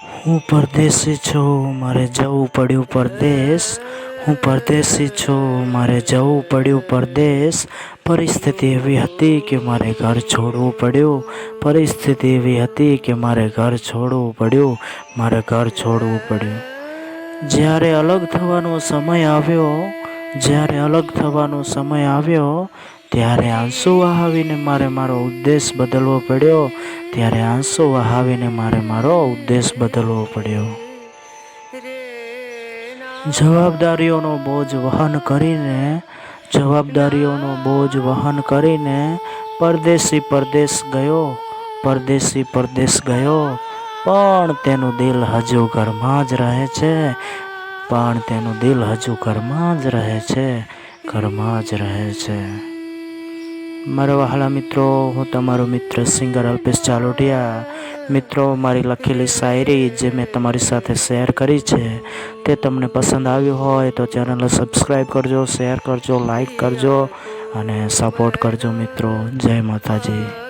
હું પરદેશી છું, મારે જવું પડ્યું પરદેશ. હું પરદેશી છું, મારે જવું પડ્યું પરદેશ. પરિસ્થિતિ એવી હતી કે મારે ઘર છોડવું પડ્યું. પરિસ્થિતિ એવી હતી કે મારે ઘર છોડવું પડ્યું. મારે ઘર છોડવું પડ્યું. જ્યારે અલગ થવાનો સમય આવ્યો, જ્યારે અલગ થવાનો સમય આવ્યો ત્યારે આંસુ વહાવીને મારે મારો ઉદ્દેશ બદલવો પડ્યો. ત્યારે આંસુ વહાવીને મારે મારો ઉદ્દેશ બદલવો પડ્યો. જવાબદારીઓનો બોજ વહન કરીને, જવાબદારીઓનો બોજ વહન કરીને પરદેશી પરદેશ ગયો, પરદેશી પરદેશ ગયો. પણ તેનું દિલ હજુ ઘરમાં જ રહે છે. પણ તેનું દિલ હજુ ઘરમાં જ રહે છે. ઘરમાં જ રહે છે. મારા વહાલા મિત્રો, હું તમારો મિત્ર સિંગર અલ્પેશ ચાલોટિયા. મિત્રો, મારી લખેલી શાયરી જે મેં તમારી સાથે શેર કરી છે, તે તમને પસંદ આવ્યું હોય તો ચેનલને સબસ્ક્રાઈબ કરજો, શેર કરજો લાઈક કરજો અને સપોર્ટ કરજો મિત્રો. જય માતાજી.